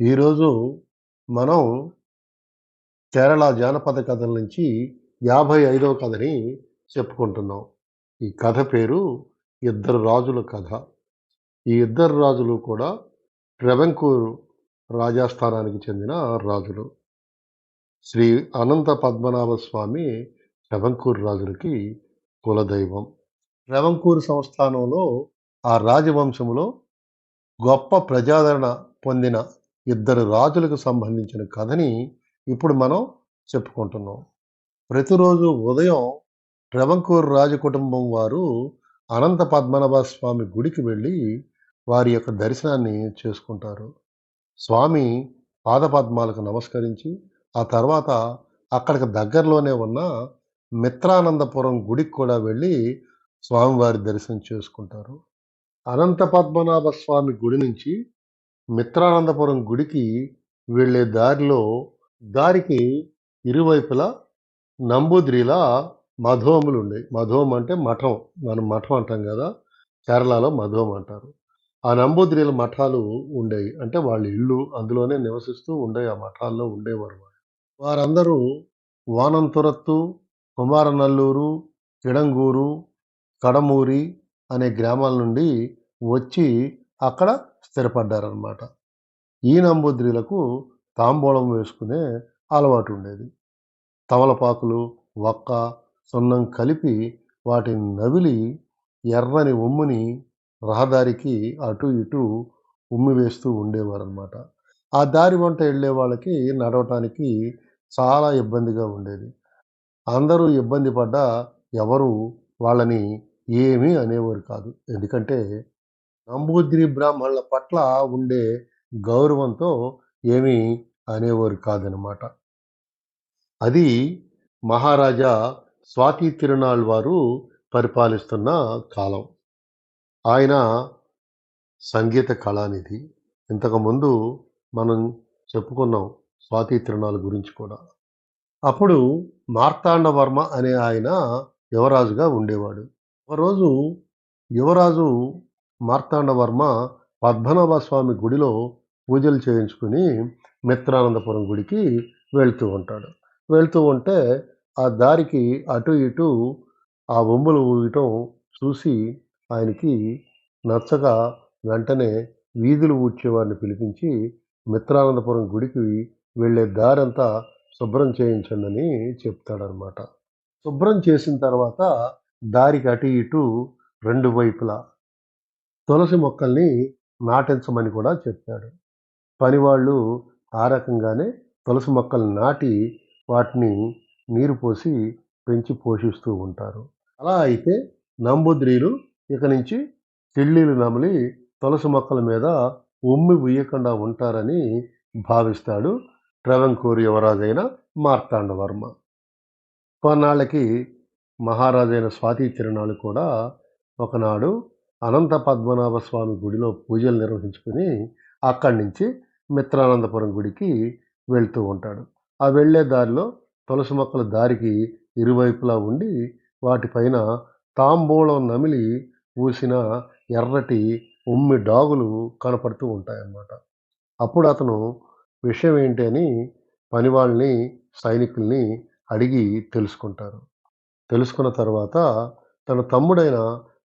ఈరోజు మనం కేరళ జానపద కథల నుంచి యాభై ఐదవ కథని చెప్పుకుంటున్నాం. ఈ కథ పేరు ఇద్దరు రాజుల కథ. ఈ ఇద్దరు రాజులు కూడా ట్రెవెంకూరు రాజాస్థానానికి చెందిన రాజులు. శ్రీ అనంత పద్మనాభ స్వామి ట్రెవెంకూరు రాజులకి కులదైవం. ట్రెవెంకూరు సంస్థానంలో ఆ రాజవంశంలో గొప్ప ప్రజాదరణ పొందిన ఇద్దరు రాజులకు సంబంధించిన కథని ఇప్పుడు మనం చెప్పుకుంటున్నాం. ప్రతిరోజు ఉదయం ట్రెవంకూరు రాజకుటుంబం వారు అనంత పద్మనాభ స్వామి గుడికి వెళ్ళి వారి యొక్క దర్శనాన్ని చేసుకుంటారు. స్వామి పాదపద్మాలకు నమస్కరించి ఆ తర్వాత అక్కడికి దగ్గరలోనే ఉన్న మిత్రానందపురం గుడికి కూడా వెళ్ళి స్వామివారి దర్శనం చేసుకుంటారు. అనంత పద్మనాభ స్వామి గుడి నుంచి మిత్రానందపురం గుడికి వెళ్ళే దారిలో దారికి ఇరువైపులా నంబూద్రిలా మధోములు ఉండేవి మధోం అంటే మఠం. మనం మఠం అంటాం కదా. కేరళలో మధోం అంటారు. ఆ నంబూద్రిల మఠాలు ఉండేవి అంటే వాళ్ళ ఇల్లు అందులోనే నివసిస్తూ ఉండే ఆ మఠాల్లో ఉండేవారు వారందరూ వానంతురత్తు కుమారనల్లూరు కిడంగూరు కడమూరి అనే గ్రామాల నుండి వచ్చి అక్కడ స్థిరపడ్డారనమాట ఈ నంబూద్రిలకు తాంబూలం వేసుకునే అలవాటు ఉండేది తమలపాకులు వక్క సున్నం కలిపి వాటిని నవిలి ఎర్రని ఉమ్ముని రహదారికి అటు ఇటు ఉమ్మి వేస్తూ ఉండేవారనమాట ఆ దారి వంట వెళ్ళే వాళ్ళకి నడవటానికి చాలా ఇబ్బందిగా ఉండేది. అందరూ ఇబ్బంది పడ్డా ఎవరు వాళ్ళని ఏమీ అనేవారు కాదు. ఎందుకంటే నంబూద్రి బ్రాహ్మణుల పట్ల ఉండే గౌరవంతో ఏమీ అనేవారు కాదనమాట అది మహారాజా స్వాతి తిరునాళ్ వారు పరిపాలిస్తున్న కాలం. ఆయన సంగీత కళానిధి. ఇంతకుముందు మనం చెప్పుకున్నాం స్వాతి తిరునాళ్ గురించి కూడా. అప్పుడు మార్తాండవర్మ అనే ఆయన యువరాజుగా ఉండేవాడు. ఒకరోజు యువరాజు మార్తాండవర్మ పద్మనాభ స్వామి గుడిలో పూజలు చేయించుకుని మిత్రానందపురం గుడికి వెళ్తూ ఉంటాడు. వెళ్తూ ఉంటే ఆ దారికి అటు ఇటు ఆ బొమ్మలు ఊగటం చూసి ఆయనకి నచ్చక వెంటనే వీధులు ఊడ్చేవారిని పిలిపించి మిత్రానందపురం గుడికి వెళ్ళే దారంతా శుభ్రం చేయించండి అని చెప్తాడనమాట శుభ్రం చేసిన తర్వాత దారికి అటు ఇటు రెండు వైపులా తులసి మొక్కల్ని నాటించమని కూడా చెప్పాడు. పనివాళ్ళు ఆ రకంగానే తులసి మొక్కలు నాటి వాటిని నీరు పోసి పెంచి పోషిస్తూ ఉంటారు. అలా అయితే నంబుద్రీలు ఇక నుంచి తిళ్ళీలు నమిలి తులసి మొక్కల మీద ఉమ్మి ఉయ్యకుండా ఉంటారని భావిస్తాడు ట్రవెంకూరు యువరాజైన మార్తాండవర్మ. కొన్నాళ్ళకి మహారాజైన స్వాతి తిరునాళ్ళు కూడా ఒకనాడు అనంత పద్మనాభ స్వామి గుడిలో పూజలు నిర్వహించుకుని అక్కడి నుంచి మిత్రానందపురం గుడికి వెళ్తూ ఉంటాడు. ఆ వెళ్ళే దారిలో తులసి మొక్కల దారికి ఇరువైపులా ఉండి వాటిపైన తాంబూలం నమిలి పూసిన ఎర్రటి ఉమ్మి డాగులు కనపడుతూ ఉంటాయన్నమాట. అప్పుడు అతను విషయం ఏంటి అని పనివాళ్ళని సైనికుల్ని అడిగి తెలుసుకుంటారు. తెలుసుకున్న తర్వాత తన తమ్ముడైన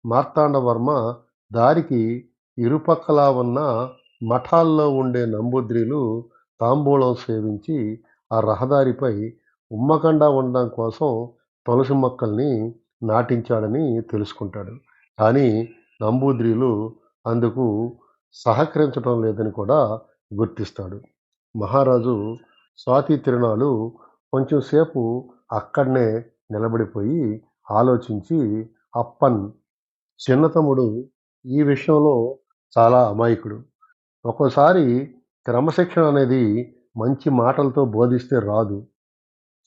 మార్తాండవర్మ దారికి ఇరుపక్కలా ఉన్న మఠాల్లో ఉండే నంబూద్రీలు తాంబూలం సేవించి ఆ రహదారిపై ఉమ్మకండా ఉండడం కోసం తులసి మొక్కల్ని నాటించాడని తెలుసుకుంటాడు. కానీ నంబూద్రీలు అందుకు సహకరించడం లేదని కూడా గుర్తిస్తాడు. మహారాజు స్వాతి తిరుణాలు కొంచెంసేపు అక్కడనే నిలబడిపోయి ఆలోచించి అప్పన్ చిన్నతమ్ముడు ఈ విషయంలో చాలా అమాయకుడు. ఒక్కోసారి క్రమశిక్షణ అనేది మంచి మాటలతో బోధిస్తే రాదు.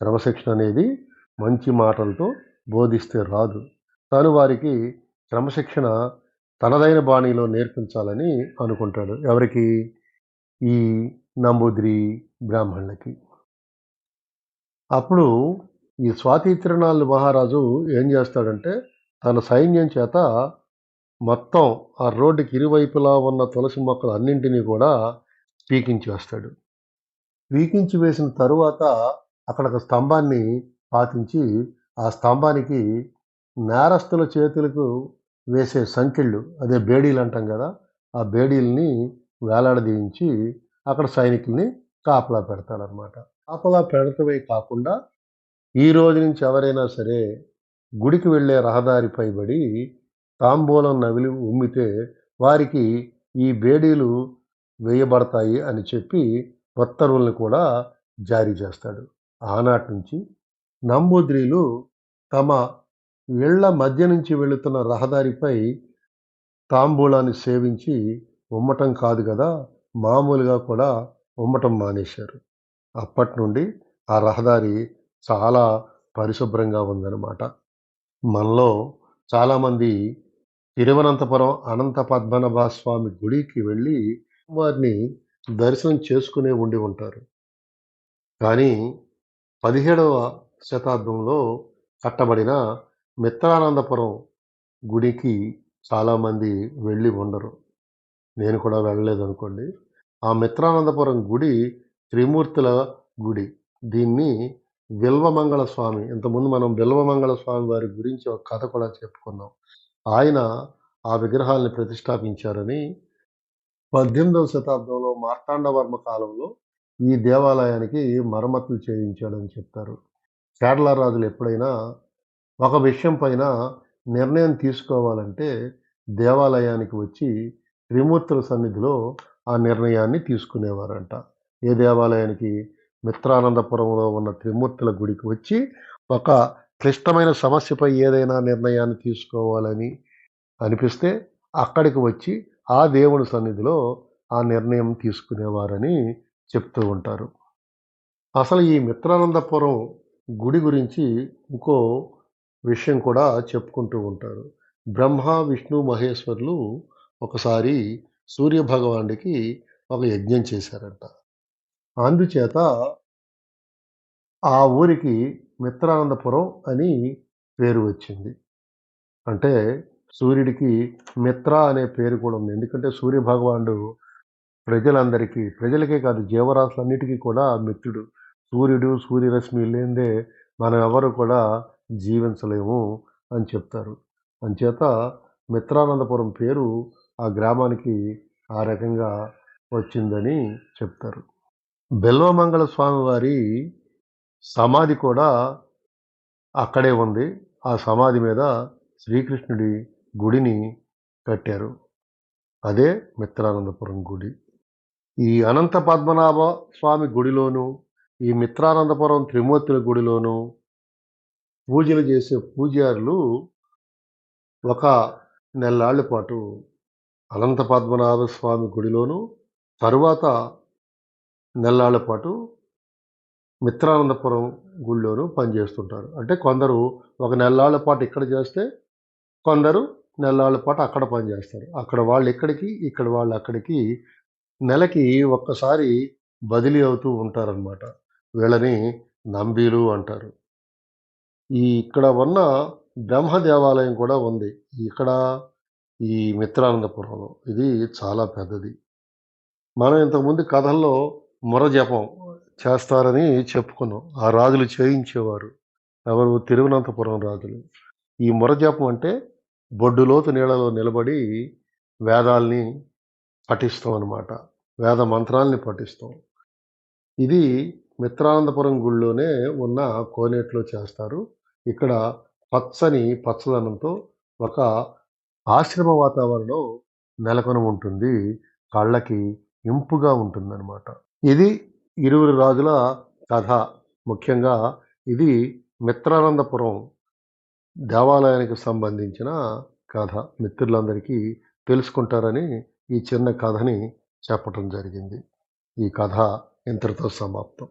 క్రమశిక్షణ అనేది మంచి మాటలతో బోధిస్తే రాదు. తను వారికి క్రమశిక్షణ తనదైన బాణీలో నేర్పించాలని అనుకుంటాడు. ఎవరికి? ఈ నంబూద్రి బ్రాహ్మణులకి. అప్పుడు ఈ స్వాతి తిరునాళ్ళు మహారాజు ఏం చేస్తాడంటే తన సైన్యం చేత మొత్తం ఆ రోడ్డుకి ఇరువైపులా ఉన్న తులసి మొక్కలు అన్నింటినీ కూడా పీకించి వేస్తాడు. పీకించి వేసిన తరువాత అక్కడ ఒక స్తంభాన్ని పాతించి ఆ స్తంభానికి నేరస్తుల చేతులకు వేసే సంకెళ్ళు అదే బేడీలు అంటాం కదా ఆ బేడీల్ని వేలాడదీయించి అక్కడ సైనికుల్ని కాపలా పెడతాడనమాట కాపలా పెడతమే కాకుండా ఈ రోజు నుంచి ఎవరైనా సరే గుడికి వెళ్ళే రహదారిపై పడి తాంబూలం నవిలి ఉమ్మితే వారికి ఈ బేడీలు వేయబడతాయి అని చెప్పి ఉత్తర్వుల్ని కూడా జారీ చేస్తాడు. ఆనాటి నుంచి నంబూద్రీలు తమ ఇళ్ళ మధ్య నుంచి వెళుతున్న రహదారిపై తాంబూలాన్ని సేవించి ఉమ్మటం కాదు కదా మామూలుగా కూడా ఉమ్మటం మానేశారు. అప్పటి నుండి ఆ రహదారి చాలా పరిశుభ్రంగా ఉందన్నమాట. మనలో చాలామంది తిరువనంతపురం అనంత పద్మనాభ స్వామి గుడికి వెళ్ళి వారిని దర్శనం చేసుకునే ఉండి ఉంటారు. కానీ పదిహేడవ శతాబ్దంలో కట్టబడిన మిత్రానందపురం గుడికి చాలామంది వెళ్ళి ఉండరు. నేను కూడా వెళ్ళలేదు అనుకోండి ఆ మిత్రానందపురం గుడి త్రిమూర్తుల గుడి. దీన్ని బిల్వమంగళ స్వామి ఇంతకుముందు మనం బిల్వమంగళ స్వామి వారి గురించి ఒక కథ కూడా చెప్పుకున్నాం. ఆయన ఆ విగ్రహాల్ని ప్రతిష్టాపించారని పద్దెనిమిదవ శతాబ్దంలో మార్తాండవర్మ కాలంలో ఈ దేవాలయానికి మరమ్మతులు చేయించాడని చెప్తారు. కేరళ రాజులు ఎప్పుడైనా ఒక విషయం పైన నిర్ణయం తీసుకోవాలంటే దేవాలయానికి వచ్చి త్రిమూర్తుల సన్నిధిలో ఆ నిర్ణయాన్ని తీసుకునేవారంట. ఏ దేవాలయానికి? మిత్రానందపురంలో ఉన్న త్రిమూర్తుల గుడికి వచ్చి ఒక క్లిష్టమైన సమస్యపై ఏదైనా నిర్ణయాన్ని తీసుకోవాలని అనిపిస్తే అక్కడికి వచ్చి ఆ దేవుని సన్నిధిలో ఆ నిర్ణయం తీసుకునేవారని చెప్తూ ఉంటారు. అసలు ఈ మిత్రానందపురం గుడి గురించి ఇంకో విషయం కూడా చెప్పుకుంటూ ఉంటారు. బ్రహ్మ విష్ణు మహేశ్వరులు ఒకసారి సూర్యభగవానుడికి ఒక యజ్ఞం చేశారంట. అందుచేత ఆ ఊరికి మిత్రానందపురం అని పేరు వచ్చింది. అంటే సూర్యుడికి మిత్ర అనే పేరు కూడా ఉంది. ఎందుకంటే సూర్య భగవానుడు ప్రజలందరికీ ప్రజలకే కాదు జీవరాశులన్నిటికీ కూడా మిత్రుడు. సూర్యుడు సూర్యరశ్మి లేదే మనం ఎవరు కూడా జీవించలేము అని చెప్తారు. అంచేత మిత్రానందపురం పేరు ఆ గ్రామానికి ఆ రకంగా వచ్చిందని చెప్తారు. బెల్వమంగళ స్వామి వారి సమాధి కూడా అక్కడే ఉంది. ఆ సమాధి మీద శ్రీకృష్ణుడి గుడిని కట్టారు. అదే మిత్రానందపురం గుడి. ఈ అనంత పద్మనాభ స్వామి గుడిలోను ఈ మిత్రానందపురం త్రిమూర్తుల గుడిలోను పూజలు చేసే పూజారులు ఒక నెల్లాళ్ళ పాటు అనంత పద్మనాభ స్వామి గుడిలోను తరువాత నెల్లాళ్ళ పాటు మిత్రానందపురం గుడిలోను పనిచేస్తుంటారు. అంటే కొందరు ఒక నెల్లాళ్ళ పాటు ఇక్కడ చేస్తే కొందరు నెల్లాళ్ళ పాటు అక్కడ పనిచేస్తారు. అక్కడ వాళ్ళు ఇక్కడికి ఇక్కడ వాళ్ళు అక్కడికి నెలకి ఒక్కసారి బదిలీ అవుతూ ఉంటారనమాట వీళ్ళని నంబీలు అంటారు. ఈ ఇక్కడ ఉన్న బ్రహ్మ దేవాలయం కూడా ఉంది. ఇక్కడ ఈ మిత్రానందపురంలో. ఇది చాలా పెద్దది. మనం ఇంతకుముందు కథల్లో మురజపం చేస్తారని చెప్పుకున్నాం. ఆ రాజులు చేయించేవారు. ఎవరు? తిరువనంతపురం రాజులు. ఈ మురజపం అంటే బొడ్డులోతు నీళ్ళలో నిలబడి వేదాల్ని పఠిస్తాం అనమాట వేద మంత్రాల్ని పఠిస్తాం. ఇది మిత్రానందపురం గుళ్ళోనే ఉన్న కోనేట్లో చేస్తారు. ఇక్కడ పచ్చని పచ్చదనంతో ఒక ఆశ్రమ వాతావరణం నెలకొని ఉంటుంది కళ్ళకి ఇంపుగా ఉంటుందన్నమాట. ఇది ఇరువురు రాజుల కథ. ముఖ్యంగా ఇది మిత్రానందపురం దేవాలయానికి సంబంధించిన కథ. మిత్రులందరికీ తెలుసుకుంటారని ఈ చిన్న కథని చెప్పటం జరిగింది. ఈ కథ ఇంతటితో సమాప్తం.